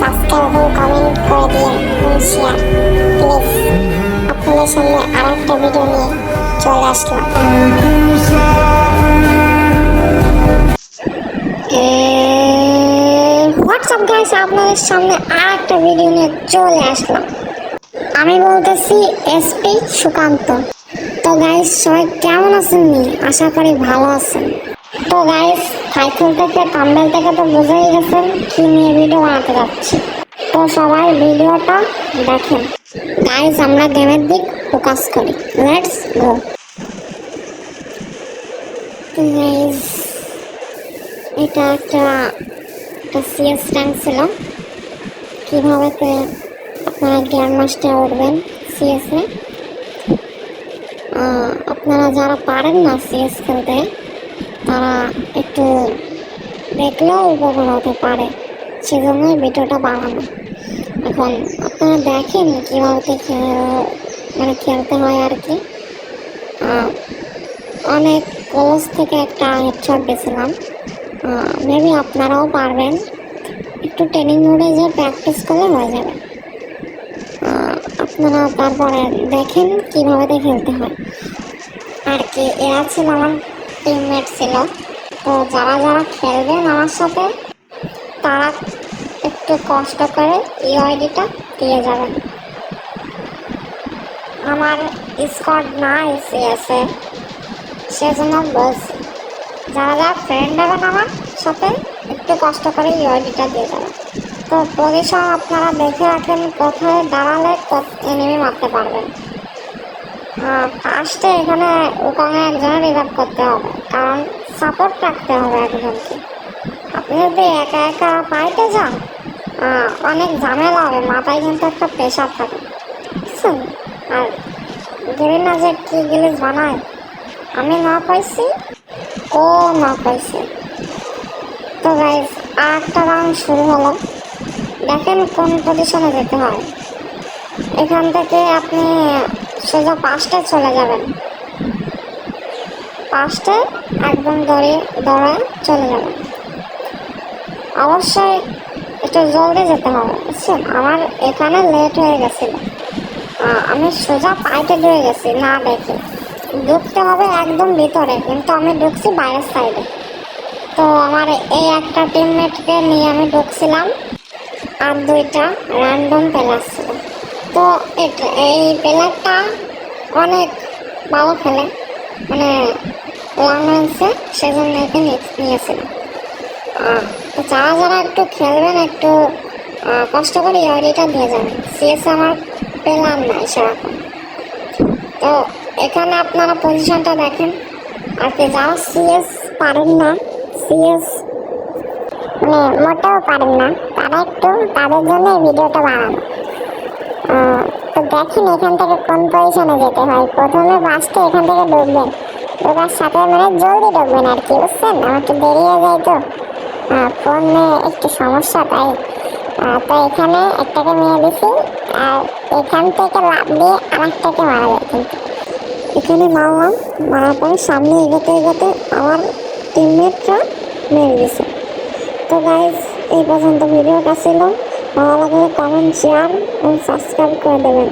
Subscribe এবং comment করে দিন এবং শেয়ার প্লিজ আপনাদের সামনে আর একটা ভিডিও নিয়ে চলে আসলাম। হোয়াটসঅ্যাপ গাইস আপনাদের সামনে আর একটা ভিডিও নিয়ে চলে আসলাম। আমি বলতেছি এসপি সুকান্ত। তো গাইস সবাই কেমন আছেন? আশা করি ভালো আছেন। তো গাইস টাইটেল থেকে থাম্বনেল থেকে তো বুঝেই গেছেন কি নিয়ে ভিডিও বানাতে যাচ্ছি। তো সবাই ভিডিওটা দেখেন। গাইস আমরা গেমের দিক ফোকাস করি। লেটস গো গাইস এটা একটা একটা সিএস র্যাঙ্ক ছিল। কীভাবে আপনারা গ্র্যান্ড মাস্টার উঠবেন সিএসে আপনারা যারা পারেন না সিএস খেলতে তারা একটু দেখলেও উপকার হতে পারে। সেজন্যই ভিডিওটা বানানো। এখন আপনারা দেখেন কীভাবে মানে খেলতে হয় আর কি। অনেক ক্লোজ থেকে একটা হেডশট দিয়েছিলাম। মেবি আপনারাও পারবেন। একটু ট্রেনিং মোডে যে প্র্যাকটিস করলে হয়ে যাবে। আপনারা তারপরে দেখেন কীভাবে খেলতে হয়। আর কি, এরা ছিল আমার টিমমেট ছিল। তো যারা যারা খেলবেন আমার সাথে, তারা একটু কষ্ট করে ইউআইডিটা দিয়ে যাবেন আমার স্কোয়াড না এসে সেজন্য বলছি, যারা যারা ফ্রেন্ড হবেন আমার সাথে, একটু কষ্ট করে ইউআইডিটা দিয়ে যাবেন তো পজিশন আপনারা দেখে রাখেন, কোথায় দাঁড়ালে এনিমি মারতে পারবেন। ফার্স্টে এখানে ওখানে একজনের রিভাইভ করতে হবে, কারণ সাপোর্ট রাখতে হবে একজনকে। আপনি যদি একা একা ফাইটে যান অনেক ঝামেলা হবে, মাথায় কিন্তু একটা প্রেশার থাকে, বুঝছেন? আর গেরিনা যে কি জিনিস বানায়। আমি না পাইছি, ও না পাইছে। তো গাইজ আর একটা রাউন্ড শুরু হলো। দেখেন কোন পজিশনে যেতে হয়। এখান থেকে আপনি সোজা পাঁচটে চলে যাবেন পাঁচটে একদম দৌড়ে দৌড়ায় চলে যাবেন অবশ্যই একটু জলদি যেতে হবে, বুঝছেন? আমার এখানে লেট হয়ে গেছিল। আমি সোজা পাইতে ঢুকে গেছি, না দেখে। ঢুকতে হবে একদম ভিতরে, কিন্তু আমি ঢুকছি বাইরের সাইডে তো আমার এই একটা টিমমেটকে নিয়ে আমি ঢুকছিলাম, আর দুইটা র্যান্ডম প্লেয়ার ছিল। তো এই প্লেয়ারটা অনেক ভালো খেলে। মানে লং রেঞ্জে সেজন্য একে নিয়ে- নিয়েছিল তো যারা যারা একটু খেলবেন, একটু কষ্ট করে ইউআইডিটা দিয়ে যাবেন সিএস আমার পেলাম না সেরকম। তো এখানে আপনারা পজিশনটা দেখেন। আর কি যারা সিএস পারেন না সিএস মানে মোটেও পারেন না, তারা একটু তাদের জন্য ভিডিওটা বানানো। তো দেখেন এখান থেকে কোন পজিশনে যেতে হয়। প্রথমে বাসটা এখান থেকে ঢুকবেন। ঢোকার সাথে মানে জলদি ঢুকবেন আর কি, বুঝছেন? আমার একটু দেরি হয়ে যায় তো। ফোনে একটু সমস্যা তাই। তো এখানে একটাকে মেরে দিছি, আর এখান থেকে লাভ দিয়ে আরেকটাকে মারা যায় কিন্তু। এখানে মারলাম, মারার পরে সামনে এগোতে এগোতে আমার টিমমেটরা মেরে দিছে। তো গাইজ এই পর্যন্ত ভিডিওটা ছিল। ভালো লাগলে কমেন্ট শেয়ার এবং সাবস্ক্রাইব করে দেবেন।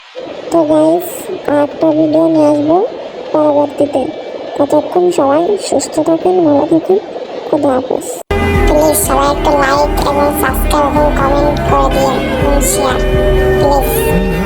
তো গাইস আরেকটা ভিডিও নিয়ে আসব পরবর্তীতে। ততক্ষণ সবাই সুস্থ থাকেন, ভালো থাকেন। খুদা হাফেজ। প্লিজ সবাই একটু লাইক এবং সাবস্ক্রাইব এবং কমেন্ট করে দিন এবং শেয়ার প্লিজ